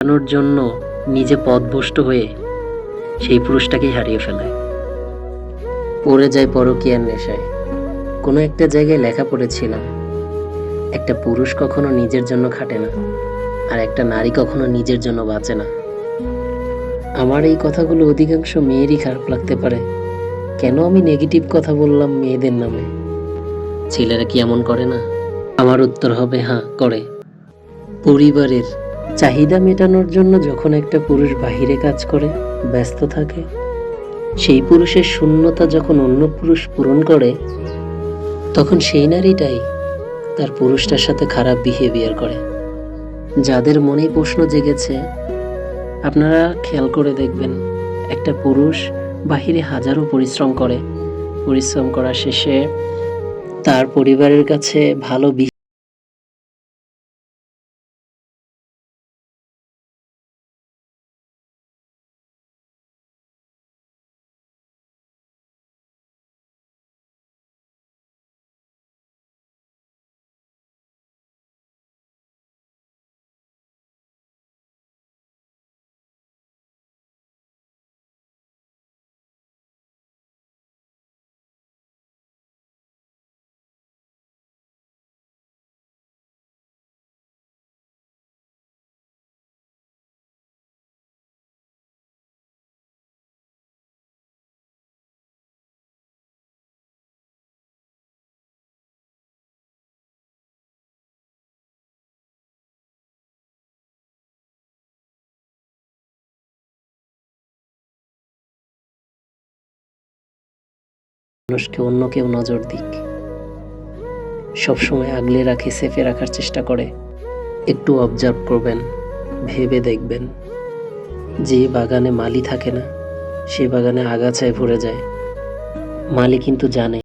বানানোর জন্য নিজে পথভ্রষ্ট হয়ে সেই পুরুষটাকেই হারিয়ে ফেলায় পড়ে যায় পরকীয়ার নেশায়। কোনো একটা জায়গায় লেখা পড়েছিলাম একটা পুরুষ কখনো নিজের জন্য খাটে না, আর একটা নারী কখনো নিজের জন্য বাঁচে না। আমার এই কথাগুলো অধিকাংশ মেয়েরই খারাপ লাগতে পারে। কেন আমি নেগেটিভ কথা বললাম মেয়েদের নামে? ছেলেরা কি এমন করে না? আমার উত্তর হবে হ্যাঁ করে। পরিবারের চাহিদা মেটানোর জন্য যখন একটা পুরুষ বাহিরে কাজ করে, ব্যস্ত থাকে, সেই পুরুষের শূন্যতা যখন অন্য পুরুষ পূরণ করে, তখন সেই নারীটাই তার পুরুষটার সাথে খারাপ বিহেভিয়ার করে। যাদের মনে প্রশ্ন জেগেছে, আপনারা খেয়াল করে দেখবেন, একটা পুরুষ বাহিরে হাজারো পরিশ্রম করে। পরিশ্রম করা শেষে তার পরিবারের কাছে ভালো মানুষকে অন্য কেউ নজর দিক। সবসময় আগলে রাখে, সেফে রাখার চেষ্টা করে। একটু অবজার্ভ করবেন, ভেবে দেখবেন। যে বাগানে মালি থাকে না, সে বাগানে আগাছায় ভরে যায়। মালি কিন্তু জানে।